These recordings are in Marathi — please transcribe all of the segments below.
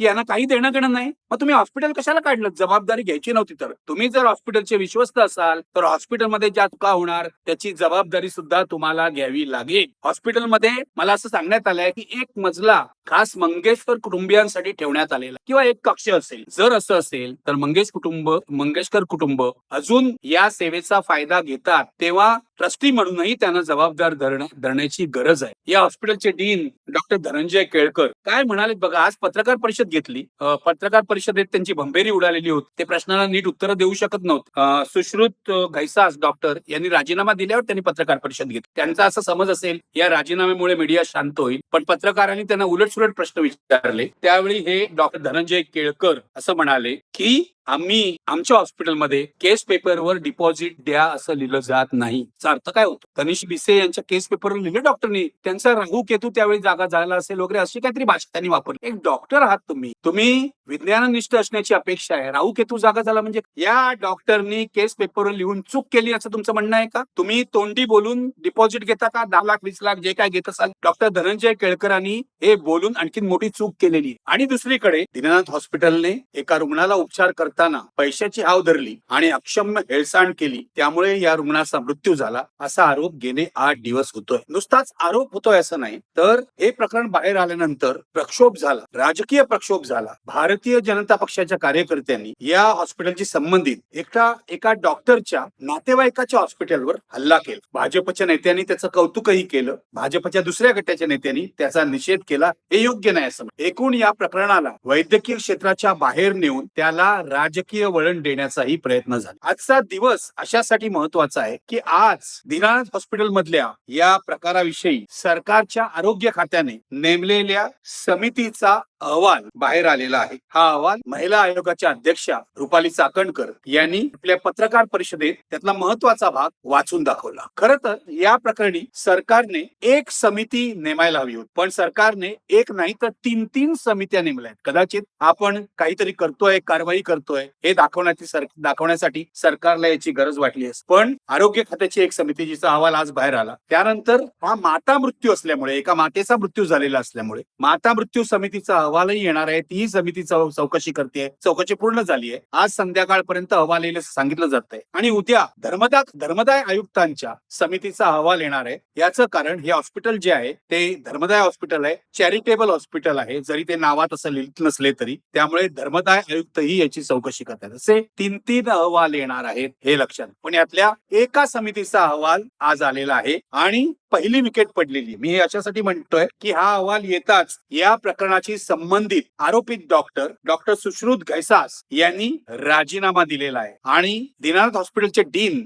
की यांना काही देणं घेणं नाही. मग तुम्ही हॉस्पिटल कशाला काढलं? जबाबदारी घ्यायची नव्हती तर. तुम्ही जर हॉस्पिटलचे विश्वस्त असाल तर हॉस्पिटलमध्ये ज्या चुका होणार? त्याची जबाबदारी सुद्धा तुम्हाला घ्यावी लागेल. हॉस्पिटलमध्ये मला असं सांगण्यात आलंय की एक मजला खास मंगेशकर कुटुंबियांसाठी ठेवण्यात आलेला किंवा एक कक्ष असेल जर असं असेल तर मंगेश कुटुंब मंगेशकर कुटुंब अजून या सेवेचा फायदा घेतात तेव्हा ट्रस्टी म्हणूनही त्यांना जबाबदार धरण धरण्याची गरज आहे. या हॉस्पिटलचे डीन डॉक्टर धनंजय केळकर काय म्हणाले बघा आज पत्रकार परिषद घेतली. पत्रकार परिषदेत त्यांची भंभेरी उडालेली होती. ते प्रश्नाला नीट उत्तर देऊ शकत नव्हते. सुश्रुत घैसास डॉक्टर यांनी राजीनामा दिल्यावर त्यांनी पत्रकार परिषद घेतली. त्यांचा असा समज असेल या राजीनाम्यामुळे मीडिया शांत होईल. पण पत्रकारांनी त्यांना उलट उलटसुलट प्रश्न विचारले. त्यावेळी हे डॉक्टर धनंजय केळकर असं म्हणाले की आम्ही आमच्या हॉस्पिटलमध्ये केस पेपरवर डिपॉझिट द्या असं लिहिलं जात नाही. अर्थ काय होतो? तनिष बिसे यांच्या केस पेपरवर लिहिलं डॉक्टरनी. त्यांचा राहू केतू त्यावेळी जागा झाला असेल वगैरे अशी काहीतरी भाषा त्यांनी वापरली. एक डॉक्टर आहात तुम्ही. तुम्ही विज्ञाननिष्ठ असण्याची अपेक्षा आहे. राहू केतू जागा झाला म्हणजे या डॉक्टरनी केस पेपरवर लिहून चूक केली असं तुमचं म्हणणं आहे का? तुम्ही तोंडी बोलून डिपॉझिट घेता का? दहा लाख वीस लाख जे काय घेत असाल. डॉक्टर धनंजय केळकरांनी हे बोलून आणखी मोठी चूक केलेली आणि दुसरीकडे दीनानाथ हॉस्पिटलने एका रुग्णाला उपचार करताना पैशाची हाव धरली आणि अक्षम्य हेळसांड केली त्यामुळे या रुग्णाचा मृत्यू झाला असा आरोप गेले आठ दिवस होतोय. नुसताच आरोप होतोय असं नाही तर हे प्रकरण बाहेर आल्यानंतर प्रक्षोभ झाला राजकीय प्रक्षोभ झाला. भारतीय जनता पक्षाच्या कार्यकर्त्यांनी या हॉस्पिटलशी संबंधित एका एका डॉक्टरच्या नातेवाईकाच्या हॉस्पिटलवर हल्ला केला. भाजपच्या नेत्यांनी त्याचं कौतुकही केलं. भाजपच्या दुसऱ्या गटाच्या नेत्यांनी त्याचा निषेध केला. हे योग्य नाही असं एकूण या प्रकरणाला वैद्यकीय क्षेत्राच्या बाहेर नेऊन त्याला राजकीय वळण देण्याचाही प्रयत्न झाला. आजचा दिवस अशासाठी महत्त्वाचा आहे की आज दिनानाथ हॉस्पिटल मधल्या या प्रकाराविषयी सरकारच्या आरोग्य खात्याने नेमलेल्या समितीचा अहवाल बाहेर आलेला आहे. हा अहवाल महिला आयोगाच्या अध्यक्षा रुपाली चाकणकर यांनी आपल्या पत्रकार परिषदेत त्यातला महत्त्वाचा भाग वाचून दाखवला. खर तर या प्रकरणी सरकारने एक समिती नेमायला हवी होती. पण सरकारने एक नाही तर तीन तीन समित्या नेमल्या आहेत. कदाचित आपण काहीतरी करतोय कारवाई करतोय हे दाखवण्याची सर दाखवण्यासाठी सरकारला याची गरज वाटली असते पण आरोग्य खात्याची एक समिती जिचा अहवाल आज बाहेर आला. त्यानंतर हा माता मृत्यू असल्यामुळे एका मातेचा मृत्यू झालेला असल्यामुळे माता मृत्यू समितीचा अहवालही येणार आहे. तीही समिती चौकशी करते चौकशी पूर्ण झाली आहे आज संध्याकाळपर्यंत अहवाल येईल सांगितलं जात आहे आणि उद्या धर्मदा धर्मदाय आयुक्तांच्या समितीचा अहवाल येणार आहे. याचं कारण हे हॉस्पिटल जे आहे ते धर्मदाय हॉस्पिटल आहे. चॅरिटेबल हॉस्पिटल आहे. जरी ते नावात असं लिहित नसले तरी. त्यामुळे धर्मदाय आयुक्तही याची चौकशी करतात. असे तीन तीन अहवाल येणार आहेत हे लक्षात. पण यातल्या एका समितीचा अहवाल आज आलेला आहे. आणि पहिली विकेट पडलेली. मी हे अशासाठी म्हणतोय की हा अहवाल येताच या प्रकरणाशी संबंधित आरोपित डॉक्टर डॉक्टर सुश्रुत घैसास यांनी राजीनामा दिलेला आहे. आणि दिनानाथ हॉस्पिटलचे डीन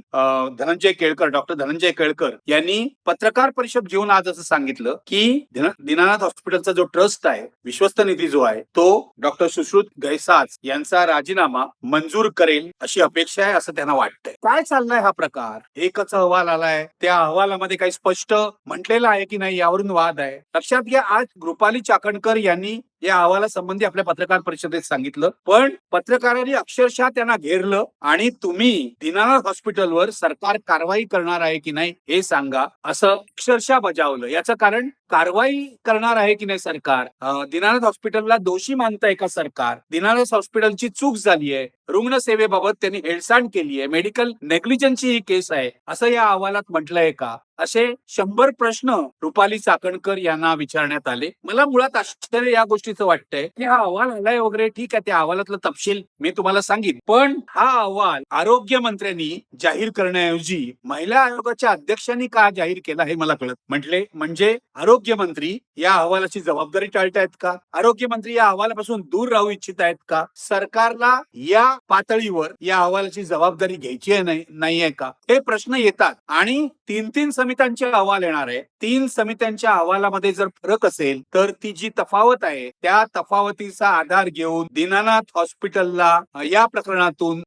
धनंजय केळकर डॉक्टर धनंजय केळकर यांनी पत्रकार परिषद घेऊन आज असं सांगितलं की दिनानाथ हॉस्पिटलचा जो ट्रस्ट आहे विश्वस्त निधी जो आहे तो डॉक्टर सुश्रुत घैसास यांचा राजीनामा मंजूर करेल अशी अपेक्षा आहे असं त्यांना वाटतंय. काय चाललंय हा प्रकार? एकच अहवाल आलाय. त्या अहवालामध्ये काही स्पष्ट म्हटलेलं आहे की नाही यावरून वाद आहे. लक्षात घ्या आज कृपाली चाकणकर यांनी या अहवालासंबंधी आपल्या पत्रकार परिषदेत सांगितलं. पण पत्रकारांनी अक्षरशः त्यांना घेरलं आणि तुम्ही दीनानाथ हॉस्पिटलवर सरकार कारवाई करणार आहे की नाही हे सांगा असं अक्षरशः बजावलं. याचं कारण कारवाई करणार आहे की नाही सरकार? दिनानाथ दीनानाथ हॉस्पिटलला दोषी मानताय का सरकार? दीनानाथ हॉस्पिटलची चूक झाली आहे. रुग्णसेवेबाबत त्यांनी हेळसांड केली आहे. मेडिकल नेग्लिजन्सची ही केस आहे. असं या अहवालात म्हटलंय का? असे शंभर प्रश्न रुपाली चाकणकर यांना विचारण्यात आले. मला मुळात आश्चर्य या गोष्टी गरजेचं वाटतंय. की हा अहवाल आलाय वगैरे ठीक आहे त्या अहवालातलं तपशील मी तुम्हाला सांगेन. पण हा अहवाल आरोग्य मंत्र्यांनी जाहीर करण्याऐवजी महिला आयोगाच्या अध्यक्षांनी का जाहीर केला हे मला कळत म्हटले. म्हणजे आरोग्य मंत्री या अहवालाची जबाबदारी टाळतायत का? आरोग्य मंत्री या अहवालापासून दूर राहू इच्छित आहेत का? सरकारला या पातळीवर या अहवालाची जबाबदारी घ्यायची आहे नाहीये का? हे प्रश्न येतात. आणि तीन तीन समित्यांचे अहवाल येणार आहे. तीन समित्यांच्या अहवालामध्ये जर फरक असेल तर ती जी तफावत आहे त्या तफावतीचा आधार घेऊन दीनानाथ हॉस्पिटलला या प्रकरणातून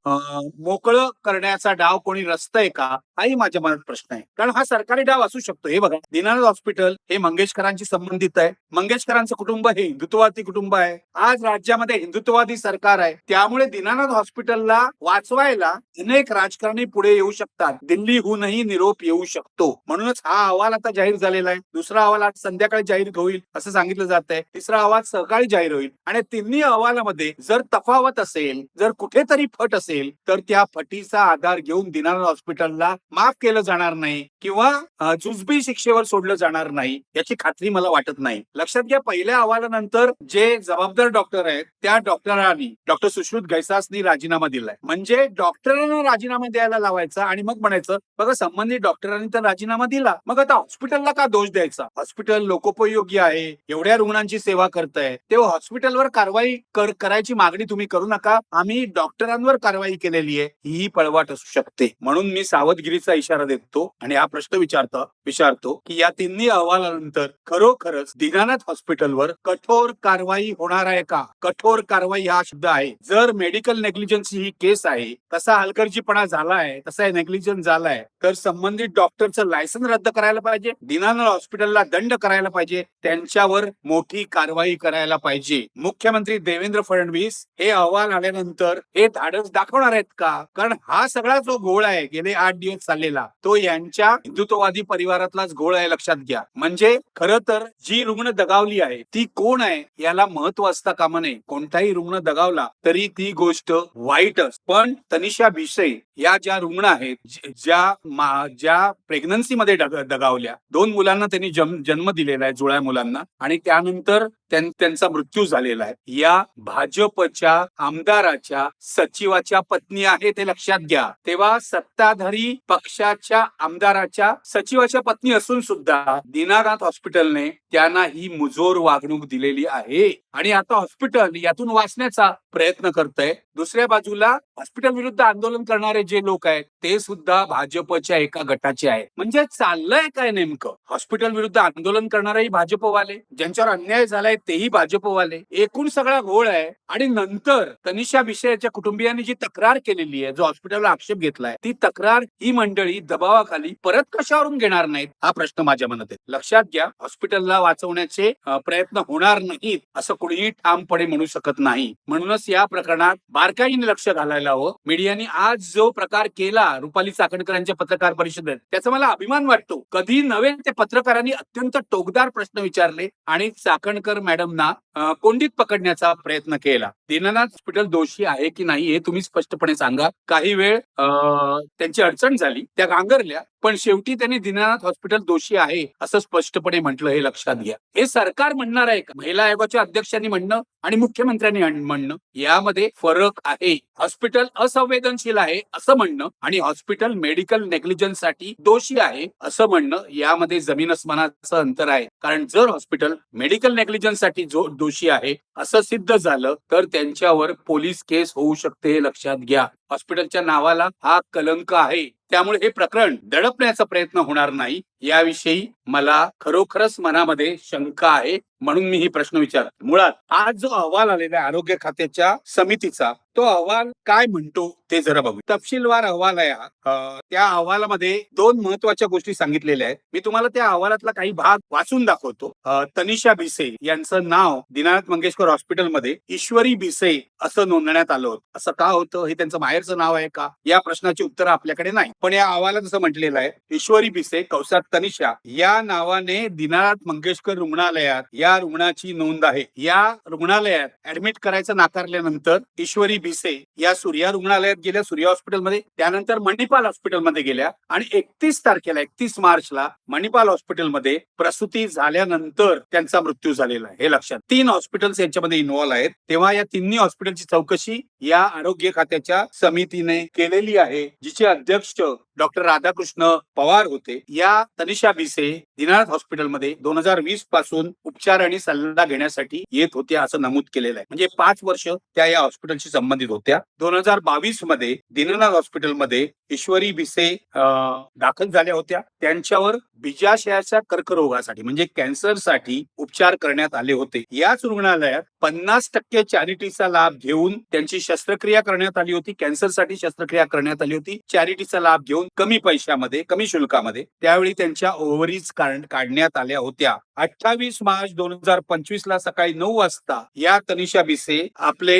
मोकळं करण्याचा डाव कोणी रचतय का हाही माझ्या मनात प्रश्न आहे. कारण हा सरकारी डाव असू शकतो. हे बघा दीनानाथ हॉस्पिटल हे मंगेशकरांशी संबंधित आहे. मंगेशकरांचं कुटुंब हे हिंदुत्ववादी कुटुंब आहे. आज राज्यामध्ये हिंदुत्ववादी सरकार आहे. त्यामुळे दीनानाथ हॉस्पिटलला वाचवायला अनेक राजकारणी पुढे येऊ शकतात. दिल्लीहूनही निरोप येऊ शकतो. म्हणूनच हा अहवाल आता जाहीर झालेला आहे. दुसरा अहवाल आज संध्याकाळी जाहीर होईल असं सांगितलं जात आहे तिसरा अहवाल सकाळी जाहीर होईल. आणि तिन्ही अहवालामध्ये जर तफावत असेल जर कुठेतरी फट असेल तर त्या फटीचा आधार घेऊन दिनानाथ हॉस्पिटलला माफ केलं जाणार नाही किंवा जुजबी शिक्षेवर सोडलं जाणार नाही याची खात्री मला वाटत नाही. लक्षात घ्या पहिल्या अहवालानंतर जे जबाबदार डॉक्टर आहेत त्या डॉक्टरांनी डॉक्टर सुश्रुत गैसासनी राजीनामा दिलाय. म्हणजे डॉक्टरांना राजीनामा द्यायला लावायचा आणि मग म्हणायचं बघा संबंधित डॉक्टरांनी तर राजीनामा दिला मग आता हॉस्पिटलला का दोष द्यायचा? हॉस्पिटल लोकोपयोगी आहे एवढ्या रुग्णांची सेवा करताय तेव्हा हॉस्पिटलवर कारवाई कर- करायची मागणी तुम्ही करू नका. आम्ही डॉक्टरांवर कारवाई केलेली आहे. ही पळवाट असू शकते. म्हणून मी सावधगिरीचा इशारा देतो आणि हा प्रश्न विचारतो विचारतो की या तिन्ही अहवालानंतर खरोखरच दीनानाथ हॉस्पिटलवर कठोर कारवाई होणार आहे का? कठोर कारवाई हा शब्द आहे. जर मेडिकल नेग्लिजन्सी ही केस आहे तसा हलगर्जीपणा झालाय तसा नेग्लिजन्स झालाय तर संबंधित डॉक्टरचं लायसन रद्द करायला पाहिजे दिनानाथ हॉस्पिटलला दंड करायला पाहिजे त्यांच्यावर मोठी कारवाई करायला पाहिजे. मुख्यमंत्री देवेंद्र फडणवीस हे अहवाल आल्यानंतर हे धाडस दाखवणार आहेत का? कारण हा सगळा जो घोळ आहे गेले आठ दिवस चाललेला तो यांच्या हिंदुत्ववादी परिवारातलाच घोळ आहे लक्षात घ्या. म्हणजे खर तर जी रुग्ण दगावली आहे ती कोण आहे? याला महत्त्व असता कामा नये. कोणताही रुग्ण दगावला तरी ती गोष्ट वाईटच पण तनिषा भिसे या ज्या रुग्ण आहेत ज्या मा- ज्या प्रेग्नन्सी मध्ये दगावल्या दोन मुलांना त्यांनी जन्म जन्म दिलेला आहे जुळ्या मुलांना. आणि त्यानंतर त्यांच्या त्यांचा मृत्यू झालेला आहे. या भाजपच्या आमदाराच्या सचिवाच्या पत्नी आहे ते लक्षात घ्या. तेव्हा सत्ताधारी पक्षाच्या आमदाराच्या सचिवाच्या पत्नी असून सुद्धा दीनानाथ हॉस्पिटलने त्यांना ही मुजोर वागणूक दिलेली आहे. आणि आता हॉस्पिटल यातून वाचण्याचा प्रयत्न करतंय. दुसऱ्या बाजूला हॉस्पिटल विरुद्ध आंदोलन करणारे जे लोक आहेत ते सुद्धा भाजपच्या एका गटाचे आहेत. म्हणजे चाललंय काय नेमकं? हॉस्पिटल विरुद्ध आंदोलन करणारेही भाजपवाले ज्यांच्यावर अन्याय झालाय तेही भाजपवाले एकूण सगळा घोळ आहे आणि नंतर तनिषा विषयाच्या कुटुंबियांनी जी तक्रार केलेली आहे जो हॉस्पिटलला आक्षेप घेतलाय ती तक्रार ही मंडळी दबावाखाली परत कशावरून घेणार नाहीत हा प्रश्न माझ्या मनात आहे लक्षात घ्या हॉस्पिटलला वाचवण्याचे प्रयत्न होणार नाहीत असं कुणीही ठामपणे म्हणू शकत नाही. म्हणूनच या प्रकरणात बारकाईने लक्ष घालायला हवं. मीडियाने आज जो प्रकार केला रुपाली चाकणकरांच्या पत्रकार परिषदेत त्याचा मला अभिमान वाटतो. कधी नव्हे ते पत्रकारांनी अत्यंत टोकदार प्रश्न विचारले आणि चाकणकर मॅडमना त्यांना कोंडीत पकडण्याचा प्रयत्न केला. दीनानाथ हॉस्पिटल दोषी आहे की नाही हे तुम्ही स्पष्टपणे सांगा. काही वेळ त्यांची अडचण झाली त्या गांगरल्या पण शेवटी त्यांनी दीनानाथ हॉस्पिटल दोषी आहे असं स्पष्टपणे म्हटलं हे लक्षात घ्या. हे सरकार म्हणणार आहे का? महिला आयोगाच्या अध्यक्षांनी म्हणणं आणि मुख्यमंत्र्यांनी म्हणणं यामध्ये फरक आहे. हॉस्पिटल असंवेदनशील आहे असं म्हणणं आणि हॉस्पिटल मेडिकल नेग्लिजन्ससाठी दोषी आहे असं म्हणणं यामध्ये जमीन अस्मानाचं अंतर आहे. कारण जर हॉस्पिटल मेडिकल नेग्लिजन्ससाठी जो दोषी आहे असं सिद्ध झालं तर त्यांच्यावर पोलीस केस होऊ शकते हे लक्षात घ्या. हॉस्पिटलच्या नावाला हा कलंक आहे. त्यामुळे हे प्रकरण दडपण्याचा प्रयत्न होणार नाही. याविषयी मला खरोखरच मनामध्ये शंका आहे म्हणून मी ही प्रश्न विचार मुळात आज जो अहवाल आलेला आहे आरोग्य खात्याच्या समितीचा तो अहवाल काय म्हणतो ते जरा बघू तपशीलवार अहवाल आहे हा. त्या अहवालामध्ये दोन महत्त्वाच्या गोष्टी सांगितलेल्या आहेत. मी तुम्हाला त्या अहवालातला काही भाग वाचून दाखवतो. तनिषा भिसे यांचं नाव दिनानाथ मंगेशकर हॉस्पिटलमध्ये ईश्वरी भिसे असं नोंदण्यात आलं होतं. असं का होतं? हे त्यांचं माहेरचं नाव आहे का? या प्रश्नाची उत्तर आपल्याकडे नाही. पण या अहवालात असं म्हटलेलं आहे ईश्वरी भिसे कौसात तनिषा या नावाने दिनानाथ मंगेशकर रुग्णालयात या रुग्णाची नोंद आहे. या रुग्णालयात ऍडमिट करायचं नाकारल्यानंतर ईश्वरी भिसे या सूर्या रुग्णालयात गेल्या सूर्या हॉस्पिटलमध्ये त्यानंतर मणिपाल हॉस्पिटलमध्ये गेल्या आणि एकतीस तारखेला एकतीस मार्चला मणिपाल हॉस्पिटलमध्ये प्रसूती झाल्यानंतर त्यांचा मृत्यू झालेला आहे. हे लक्षात. तीन हॉस्पिटल्स याच्यामध्ये इन्व्हॉल्व आहेत तेव्हा या तिन्ही हॉस्पिटलची चौकशी या आरोग्य खात्याच्या समितीने केलेली आहे जिचे अध्यक्ष डॉक्टर राधाकृष्ण पवार होते. या तनिषा भिसे दिनानाथ हॉस्पिटलमध्ये दोन हजार वीसपासून उपचार आणि सल्ला घेण्यासाठी येत होत्या असं नमूद केलेलं आहे. म्हणजे पाच वर्ष त्या या हॉस्पिटलशी संबंधित होत्या. दोन हजार बावीसमध्ये दिनानाथ हॉस्पिटलमध्ये ईश्वरी भिसे दाखल झाल्या होत्या. त्यांच्यावर बीजाशयाच्या कर्करोगासाठी म्हणजे कॅन्सरसाठी उपचार करण्यात आले होते. याच रुग्णालयात पन्नास टक्के चॅरिटीचा लाभ घेऊन त्यांची शस्त्रक्रिया करण्यात आली होती. कॅन्सरसाठी शस्त्रक्रिया करण्यात आली होती. चॅरिटीचा लाभ घेऊन कमी पैशामध्ये कमी शुल्कामध्ये त्यावेळी त्यांच्या ओव्हरीज काढण्यात आल्या होत्या. अठ्ठावीस मार्च दोन हजार पंचवीस ला सकाळी नऊ वाजता या तनिषा बिसे आपले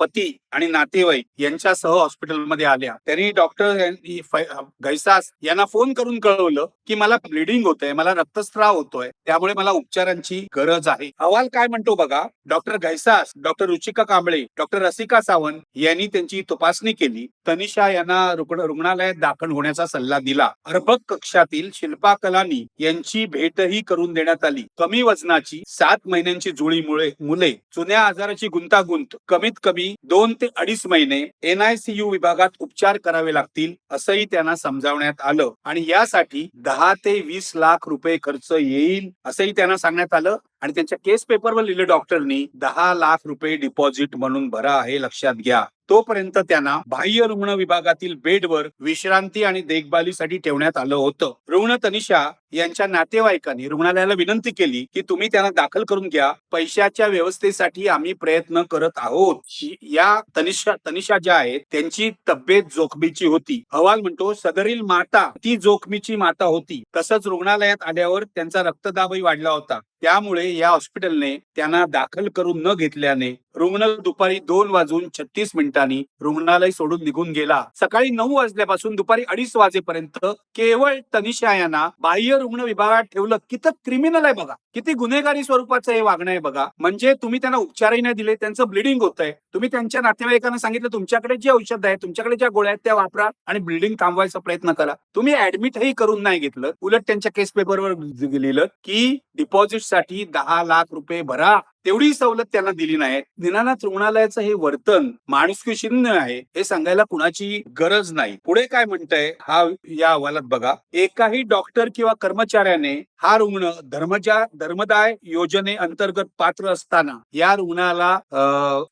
पती आणि नातेवाईक यांच्यासह हॉस्पिटलमध्ये आल्या. त्यांनी डॉक्टर डॉक्टर गैसास यांना फोन करून कळवलं की मला ब्लिडिंग होतंय मला रक्तस्राव होतोय त्यामुळे मला उपचारांची गरज आहे. अहवाल काय म्हणतो बघा? Doctor Gaisas doctor Ruchika Kamble doctor Rasika Sawant यांनी त्यांची तपासणी केली. तनिषा यांना रुग्ण रुग्णालयात दाखल होण्याचा सल्ला दिला. अर्भक कक्षातील शिल्पा कलानी यांची भेटही करून देण्यात आली. कमी वजनाची सात महिन्यांची जुळीमुळे मुले जुन्या आजाराची गुंतागुंत कमीत कमी दोन ते अडीच महिने एनआयसीयू विभागात उपचार करावे लागतील असंही त्यांना समजावण्यात आलं. आणि यासाठी दहा ते वीस लाख रुपये खर्च येईल असंही त्यांना सांगण्यात आलं. आणि त्यांच्या केस पेपरवर लिहिलं डॉक्टरनी दहा लाख रुपये डिपॉझिट म्हणून भरा हे लक्षात घ्या. तोपर्यंत त्यांना बाह्य रुग्ण विभागातील बेडवर विश्रांती आणि देखभालीसाठी ठेवण्यात आलं होतं. रुग्ण तनिषा यांच्या नातेवाईकांनी रुग्णालयाला विनंती केली की तुम्ही त्यांना दाखल करून घ्या. पैशाच्या व्यवस्थेसाठी आम्ही प्रयत्न करत आहोत. या तनिषा तनिषा ज्या आहेत त्यांची तब्येत जोखमीची होती. अहवाल म्हणतो सदरील माता ती जोखमीची माता होती. तसंच रुग्णालयात आल्यावर त्यांचा रक्तदाबही वाढला होता. त्यामुळे या हॉस्पिटलने त्यांना दाखल करून न घेतल्याने रुग्ण दुपारी दोन वाजून छत्तीस मिनिट मिनिटांनी रुग्णालय सोडून निघून गेला. सकाळी नऊ वाजल्यापासून दुपारी अडीच वाजेपर्यंत केवळ तनिषा यांना बाह्य रुग्ण विभागात ठेवलं. किती क्रिमिनल आहे बघा. किती गुन्हेगारी स्वरूपाचं हे वागणं आहे बघा. म्हणजे तुम्ही त्यांना उपचारही नाही दिले त्यांचं ब्लिडिंग होत आहे तुम्ही त्यांच्या नातेवाईकांना सांगितलं तुमच्याकडे जे औषध आहे तुमच्याकडे ज्या गोळ्या आहेत त्या वापरा आणि ब्लिडिंग थांबवायचा प्रयत्न करा. तुम्ही ऍडमिटही करून नाही घेतलं. उलट त्यांच्या केस पेपरवर लिहिलं की डिपॉझिटसाठी दहा लाख रुपये भरा. तेवढी सवलत त्यांना दिली नाही दिनानाथ रुग्णालयाचं हे वर्तन माणुसकी शून्य आहे हे सांगायला कुणाची गरज नाही. पुढे काय म्हणतंय हा या अहवालात बघा. एकाही डॉक्टर किंवा कर्मचाऱ्याने हा रुग्ण धर्मच्या धर्मदाय योजने अंतर्गत पात्र असताना या रुग्णाला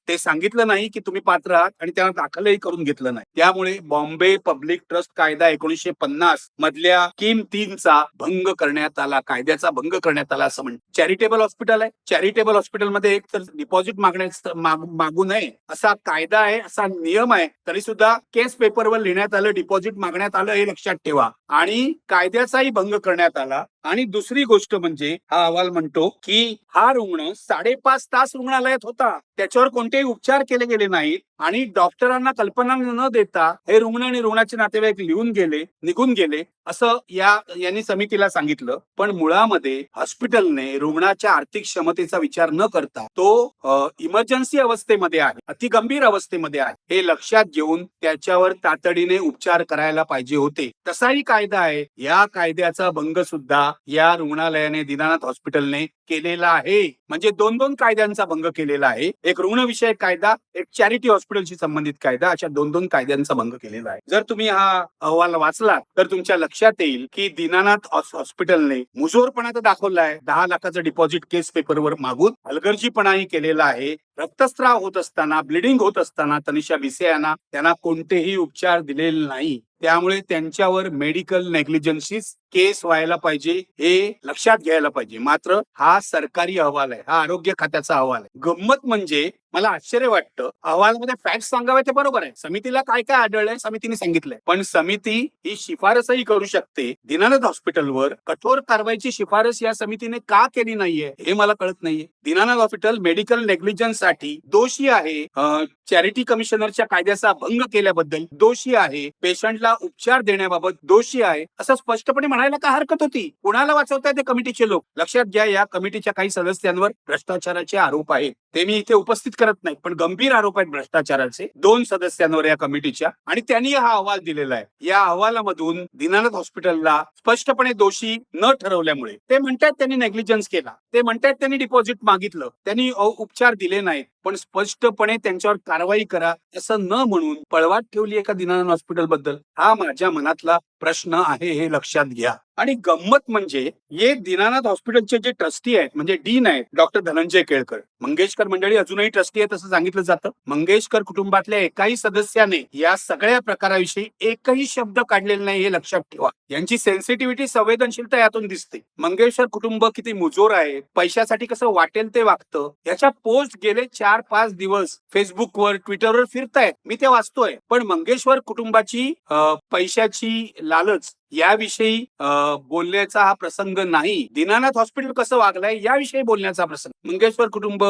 ते सांगितलं नाही की तुम्ही पात्र आहात आणि त्यांना दाखलही करून घेतलं नाही. त्यामुळे बॉम्बे पब्लिक ट्रस्ट कायदा एकोणीसशे पन्नास मधल्या किम तीनचा भंग करण्यात आला कायद्याचा भंग करण्यात आला असं म्हणत चॅरिटेबल हॉस्पिटल आहे. चॅरिटेबल हॉस्पिटलमध्ये एक तर डिपॉझिट मागण्यास मागू नये असा कायदा आहे असा नियम आहे तरी सुद्धा केस पेपरवर लिहिण्यात आलं डिपॉझिट मागण्यात आलं हे लक्षात ठेवा. आणि कायद्याचाही भंग करण्यात आला आणि दुसरी गोष्ट म्हणजे हा अहवाल म्हणतो की हा रुग्ण साडेपाच तास रुग्णालयात होता. त्याच्यावर कोणतेही उपचार केले गेले नाहीत आणि डॉक्टरांना कल्पना न देता हे रुग्ण आणि रुग्णाचे नातेवाईक लिहून गेले निघून गेले असं या यांनी समितीला सांगितलं. पण मुळामध्ये हॉस्पिटलने रुग्णाच्या आर्थिक क्षमतेचा विचार न करता तो इमर्जन्सी अवस्थेमध्ये आहे अतिगंभीर अवस्थेमध्ये आहे. हे लक्षात घेऊन त्याच्यावर तातडीने उपचार करायला पाहिजे होते. तसाही कायदा आहे. या कायद्याचा भंग सुद्धा या रुग्णालयाने दिनानाथ हॉस्पिटलने केलेला आहे. म्हणजे दोन दोन कायद्यांचा भंग केलेला आहे. एक रुग्णविषयक कायदा एक चॅरिटी हॉस्पिटलशी संबंधित कायदा अशा दोन दोन कायद्यांचा भंग केलेला आहे. जर तुम्ही हा अहवाल वाचला तर तुमच्या लक्षात येईल की दीनानाथ हॉस्पिटलने मुजोरपणा तर दाखवलाय दहा लाखाचं डिपॉझिट केस पेपरवर मागून हलगर्जीपणाही केलेला आहे. रक्तस्राव होत असताना ब्लिडिंग होत असताना तनिषा भिसे यांना त्यांना कोणतेही उपचार दिलेले नाही. त्यामुळे त्यांच्यावर मेडिकल नेग्लिजन्सीस केस व्हायला पाहिजे हे लक्षात घ्यायला पाहिजे. मात्र हा सरकारी अहवाल आहे हा आरोग्य खात्याचा अहवाल आहे. गंमत म्हणजे मला आश्चर्य वाटतं. अहवालामध्ये फॅक्ट सांगावे ते बरोबर आहे. समितीला काय काय आढळलंय समितीने सांगितलंय. पण समिती ही शिफारसही करू शकते. दिनानाथ हॉस्पिटलवर कठोर कारवाईची शिफारस या समितीने का केली नाहीये हे मला कळत नाहीये. दिनानाथ हॉस्पिटल मेडिकल नेग्लिजन्ससाठी दोषी आहे. चॅरिटी कमिशनरच्या कायद्याचा भंग केल्याबद्दल दोषी आहे. पेशंटला उपचार देण्याबाबत दोषी आहे. असं स्पष्टपणे म्हणायला का हरकत होती? कुणाला वाचवताय ते कमिटीचे लोक? लक्षात घ्या या कमिटीच्या काही सदस्यांवर भ्रष्टाचाराचे आरोप आहेत. ते मी इथे उपस्थित करत नाही पण गंभीर आरोप आहेत भ्रष्टाचाराचे. दोन सदस्यांवर या कमिटीच्या आणि त्यांनी हा अहवाल दिलेला आहे. या अहवालामधून दिनानाथ हॉस्पिटलला स्पष्टपणे दोषी न ठरवल्यामुळे ते म्हणतात त्यांनी नेग्लिजन्स केला. ते म्हणतात त्यांनी डिपॉझिट मागितलं. त्यांनी उपचार दिले नाहीत पण स्पष्टपणे त्यांच्यावर कारवाई करा असं न म्हणून पळवाट ठेवली एका दिनानाथ हॉस्पिटलबद्दल हा माझ्या मनातला प्रश्न आहे हे लक्षात घ्या. आणि गंमत म्हणजे हे दीनानाथ हॉस्पिटलचे जे ट्रस्टी आहेत म्हणजे डीन आहेत डॉक्टर धनंजय केळकर. मंगेशकर मंडळी अजूनही ट्रस्टी आहेत असं सांगितलं जातं. मंगेशकर कुटुंबातल्या एकाही सदस्याने या सगळ्या प्रकाराविषयी एकही शब्द काढलेला नाही हे लक्षात ठेवा. यांची सेन्सिटिव्हिटी संवेदनशीलता यातून दिसते. मंगेशकर कुटुंब किती मुजोर आहे पैशासाठी कसं वाटेल ते वागतं याच्या पोस्ट गेले चार पाच दिवस फेसबुकवर ट्विटरवर फिरतायत. मी ते वाचतोय. पण मंगेश्वर कुटुंबाची पैशाची लालच याविषयी बोलण्याचा हा प्रसंग नाही. दीनानाथ हॉस्पिटल कसं वागलंय याविषयी बोलण्याचा प्रसंग. मंगेश्वर कुटुंब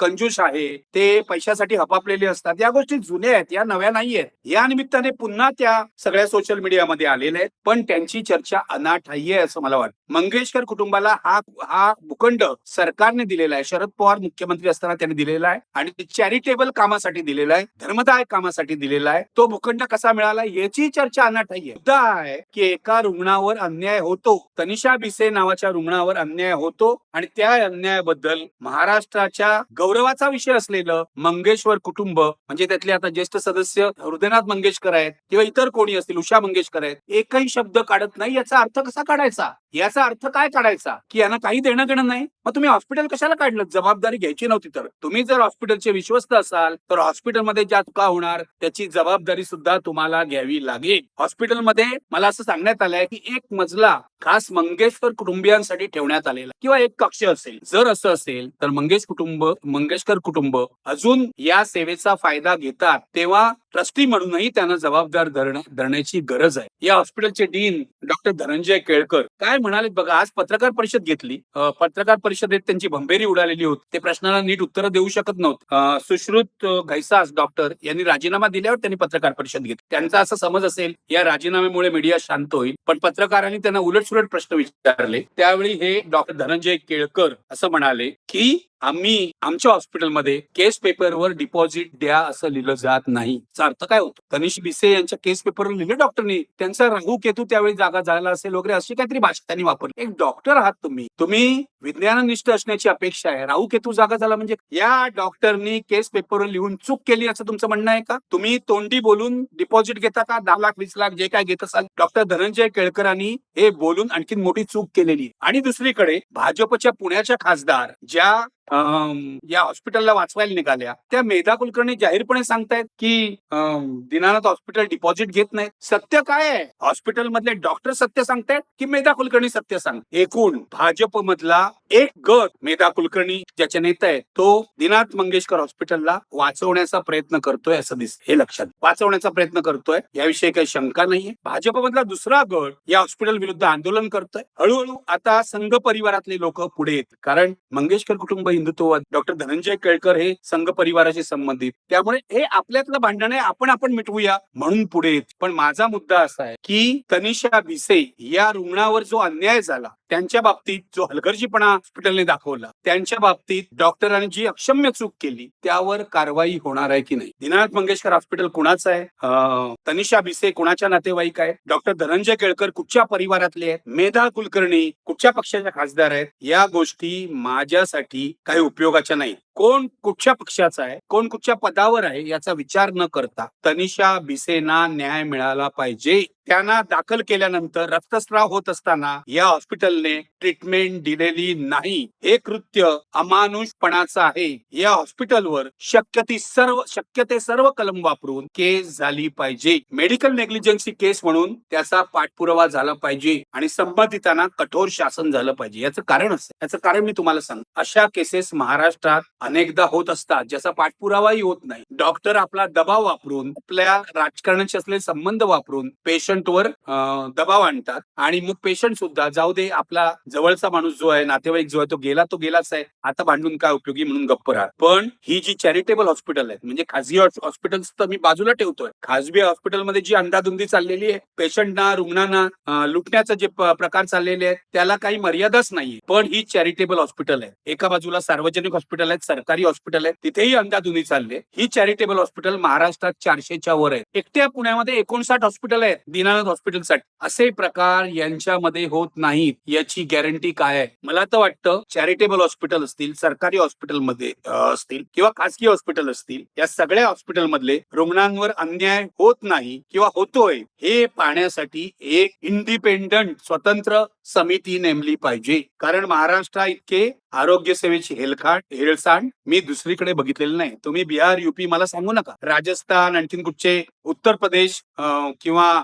कंजूस आहे. ते पैशासाठी हपापलेले असतात. या गोष्टी जुन्या आहेत या नव्या नाही आहेत. या निमित्ताने पुन्हा त्या सगळ्या सोशल मीडियामध्ये आलेल्या आहेत. पण त्यांची चर्चा अनाठाई आहे असं मला वाटतं. मंगेशकर कुटुंबाला हा हा भूखंड सरकारने दिलेला आहे. शरद पवार मुख्यमंत्री असताना त्यांनी दिलेला आहे. आणि चॅरिटेबल कामासाठी दिलेला आहे. धर्मदाय कामासाठी दिलेला आहे. तो भूखंड कसा मिळाला याची चर्चा अनाठाई आहे. मुद्दा आहे की एका रुग्णावर अन्याय होतो. तनिषा बिसे नावाच्या रुग्णावर अन्याय होतो आणि त्या अन्यायाबद्दल महाराष्ट्राच्या गौरवाचा विषय असलेलं मंगेशवर कुटुंब म्हणजे त्यातले आता ज्येष्ठ सदस्य हृदयनाथ मंगेशकर आहेत किंवा इतर कोणी असतील उषा मंगेशकर आहेत एकही शब्द काढत नाही याचा अर्थ कसा काढायचा? याचा अर्थ काय काढायचा? की यांना काही देणं घेणं नाही? मग तुम्ही हॉस्पिटल कशाला काढलं जबाबदारी घ्यायची नव्हती तर. तुम्ही जर हॉस्पिटलचे विश्वस्त असाल तर हॉस्पिटलमध्ये ज्या चुका होणार त्याची जबाबदारी सुद्धा तुम्हाला घ्यावी लागेल. हॉस्पिटलमध्ये मला असं सांगण्यात आलंय की एक मजला खास मंगेशकर कुटुंबियांसाठी ठेवण्यात आलेला किंवा एक कक्ष असेल. जर असं असेल तर मंगेश कुटुंब मंगेशकर कुटुंब अजून या सेवेचा फायदा घेतात तेव्हा ट्रस्टी म्हणूनही त्यांना जबाबदार धरण- धरण्याची गरज आहे. या हॉस्पिटलचे डीन डॉक्टर धनंजय केळकर काय म्हणाले बघा आज पत्रकार परिषद घेतली. पत्रकार परिषदेत त्यांची भंभेरी उडालेली होती. ते प्रश्नाला नीट उत्तर देऊ शकत नव्हते. सुश्रुत घैसास डॉक्टर यांनी राजीनामा दिल्यावर त्यांनी पत्रकार परिषद घेतली. त्यांचा असा समज असेल या राजीनाम्यामुळे मीडिया शांत होईल. पण पत्रकारांनी त्यांना उलटसुलट प्रश्न विचारले. त्यावेळी हे डॉक्टर धनंजय केळकर असं म्हणाले की आम्ही आमच्या हॉस्पिटलमध्ये केस पेपरवर डिपॉझिट द्या असं लिहिलं जात नाही. अर्थ काय होतो? तनिष बिसे यांच्या केस पेपरवर लिहिलं डॉक्टरनी. त्यांचा राहू केतू त्यावेळी जागा झाला असेल वगैरे अशी काहीतरी भाषा त्यांनी वापरली. एक डॉक्टर आहात तुम्ही. तुम्ही विज्ञाननिष्ठ असण्याची अपेक्षा आहे. राहू केतू जागा झाला म्हणजे या डॉक्टरनी केस पेपरवर लिहून चूक केली असं तुमचं म्हणणं आहे का? तुम्ही तोंडी बोलून डिपॉझिट घेता का? दहा लाख वीस लाख जे काय घेत असाल. डॉक्टर धनंजय केळकरांनी हे बोलून आणखी मोठी चूक केलेली आणि दुसरीकडे भाजपच्या पुण्याच्या खासदार ज्या या हॉस्पिटलला वाचवायला निघाल्या. त्या मेधा कुलकर्णी जाहीरपणे सांगतायत की दिनानाथ हॉस्पिटल डिपॉझिट घेत नाहीत. सत्य काय आहे? हॉस्पिटल मधले डॉक्टर सत्य सांगतायत की मेधा कुलकर्णी सत्य सांग? एकूण भाजप मधला एक गट मेधा कुलकर्णी ज्याचे नेता आहे तो दिनाथ मंगेशकर हॉस्पिटलला वाचवण्याचा प्रयत्न करतोय असं दिसत हे लक्षात. वाचवण्याचा प्रयत्न करतोय. याविषयी काही शंका नाहीये. भाजप मधला दुसरा गट या हॉस्पिटल विरुद्ध आंदोलन करतोय. हळूहळू आता संघ परिवारातले लोक पुढे येत. कारण मंगेशकर कुटुंब हिंदुत्ववाद डॉक्टर धनंजय केळकर हे संघ परिवाराशी संबंधित. त्यामुळे हे आपल्यातलं भांडण आहे आपण आपण मिटवूया म्हणून पुढे येत. पण माझा मुद्दा असा आहे की तनिषा भिसे या रुग्णावर जो अन्याय झाला त्यांच्या बाबतीत जो हलगर्जीपणा हॉस्पिटलने दाखवला त्यांच्या बाबतीत डॉक्टरांनी जी अक्षम्य चूक केली त्यावर कारवाई होणार आहे की नाही? दीनानाथ मंगेशकर हॉस्पिटल कुणाचं आहे? तनिषा भिसे कुणाच्या नातेवाईक आहे? डॉक्टर धनंजय केळकर कुठच्या परिवारातले आहेत? मेधा कुलकर्णी कुठच्या पक्षाच्या खासदार आहेत? या गोष्टी माझ्यासाठी काही उपयोगाच्या नाही. कोण कुठच्या पक्षाचा आहे? कोण कुठच्या पदावर आहे? याचा विचार न करता तनिषा भिसेना न्याय मिळाला पाहिजे. त्यांना दाखल केल्यानंतर रक्तस्राव होत असताना या हॉस्पिटलने ट्रीटमेंट दिलेली नाही. हे कृत्य अमानुषपणाचं आहे. या हॉस्पिटलवर शक्य ती सर्व शक्य ते सर्व कलम वापरून केस झाली पाहिजे. मेडिकल नेग्लिजन्सी केस म्हणून त्याचा पाठपुरावा झाला पाहिजे आणि संबंधितांना कठोर शासन झालं पाहिजे. याचं कारण असं याचं कारण मी तुम्हाला सांग अशा केसेस महाराष्ट्रात अनेकदा होत असतात. ज्याचा पाठपुरावाही होत नाही. डॉक्टर आपला दबाव वापरून आपल्या राजकारणाचे असलेले संबंध वापरून पेशंट पेशंटवर दबाव आणतात आणि मग पेशंट सुद्धा जाऊ दे आपला जवळचा माणूस जो आहे नातेवाईक जो आहे तो गेला तो गेलाच आहे आता भांडून काय उपयोगी म्हणून गप्प राहत पण ही जी चॅरिटेबल हॉस्पिटल आहेत म्हणजे खाजगी हॉस्पिटल तर मी बाजूला ठेवतोय. खाजगी हॉस्पिटलमध्ये जी अंधाधुंदी चाललेली आहे पेशंटना रुग्णांना लुटण्याचा जे प्रकार चाललेले आहेत त्याला काही मर्यादाच नाहीये. पण ही चॅरिटेबल हॉस्पिटल आहे. एका बाजूला सार्वजनिक हॉस्पिटल आहेत सरकारी हॉस्पिटल आहे तिथेही अंधाधुंदी चालले ही चॅरिटेबल हॉस्पिटल महाराष्ट्रात चारशेच्या वर आहे. एकट्या पुण्यामध्ये एकोणसाठ हॉस्पिटल आहेत. दीनानाथ हॉस्पिटलसाठी असे प्रकार यांच्यामध्ये होत नाहीत याची गॅरंटी काय आहे? मला तर वाटतं चॅरिटेबल हॉस्पिटल असतील सरकारी हॉस्पिटलमध्ये असतील किंवा खासगी हॉस्पिटल असतील या सगळ्या हॉस्पिटलमधले रुग्णांवर अन्याय होत नाही किंवा होतोय हे पाहण्यासाठी एक इंडिपेंडंट स्वतंत्र समिती नेमली पाहिजे. कारण महाराष्ट्रा इतके आरोग्य सेवेची हेलखाट हेळसांड मी दुसरीकडे बघितलेलं नाही. तुम्ही बिहार युपी मला सांगू नका. राजस्थान आणखीन कुठचे? उत्तर प्रदेश किंवा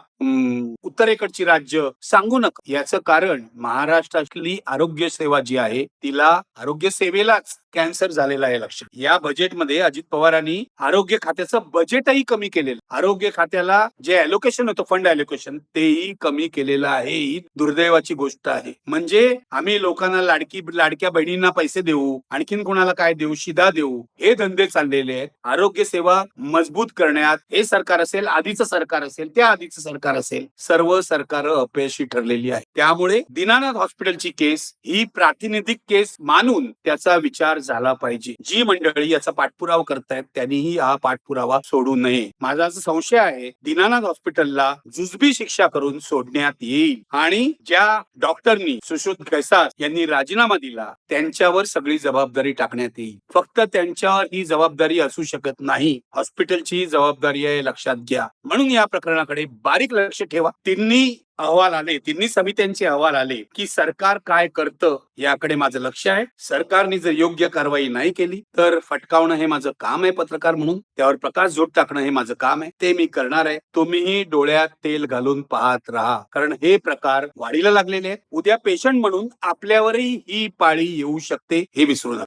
उत्तरेकडची राज्य सांगू नका. याचं कारण महाराष्ट्रातली आरोग्य सेवा जी आहे तिला आरोग्य सेवेलाच. कॅन्सर झालेला आहे लक्षात या बजेटमध्ये अजित पवारांनी आरोग्य खात्याचं बजेटही कमी केलेलं. आरोग्य खात्याला जे अलोकेशन होतं फंड अलोकेशन तेही कमी केलेलं आहे. ही दुर्दैवाची गोष्ट आहे. म्हणजे आम्ही लोकांना लाडकी लाडक्या बहिणींना पैसे देऊ आणखीन कोणाला काय देऊ शिदा देऊ हे धंदे चाललेले आहेत. आरोग्य सेवा मजबूत करण्यात हे सरकार असेल आधीचं सरकार असेल त्या आधीचं सरकार असेल सर्व सरकार अपयशी ठरलेली आहे त्यामुळे दिनानाथ हॉस्पिटलची केस ही प्रातिनिधिक केस मानून त्याचा विचार झाला पाहिजे. जी मंडळी याचा पाठपुरावा करतायत त्यांनीही हा पाठपुरावा सोडू नये. माझा असा संशय आहे दीनानाथ हॉस्पिटलला जुजबी शिक्षा करून सोडण्यात येईल. आणि ज्या डॉक्टरनी सुश्रुत कैसास यांनी राजीनामा दिला त्यांच्यावर सगळी जबाबदारी टाकण्यात येईल. फक्त त्यांच्यावर ही जबाबदारी असू शकत नाही. हॉस्पिटलची जबाबदारी आहे लक्षात घ्या. म्हणून या प्रकरणाकडे बारीक लक्ष ठेवा. तिन्ही अहवाल आले तिन्ही समित्यांचे अहवाल आले की सरकार काय करतं याकडे माझं लक्ष आहे. सरकारने जर योग्य कारवाई नाही केली तर फटकावणं हे माझं काम आहे पत्रकार म्हणून. त्यावर प्रकाश जोड टाकणं हे माझं काम आहे. ते मी करणार आहे. तुम्हीही डोळ्यात तेल घालून पाहत राहा. कारण हे प्रकार वाढीला लागलेले आहेत. उद्या पेशंट म्हणून आपल्यावरही ही पाळी येऊ शकते हे विसरू नका.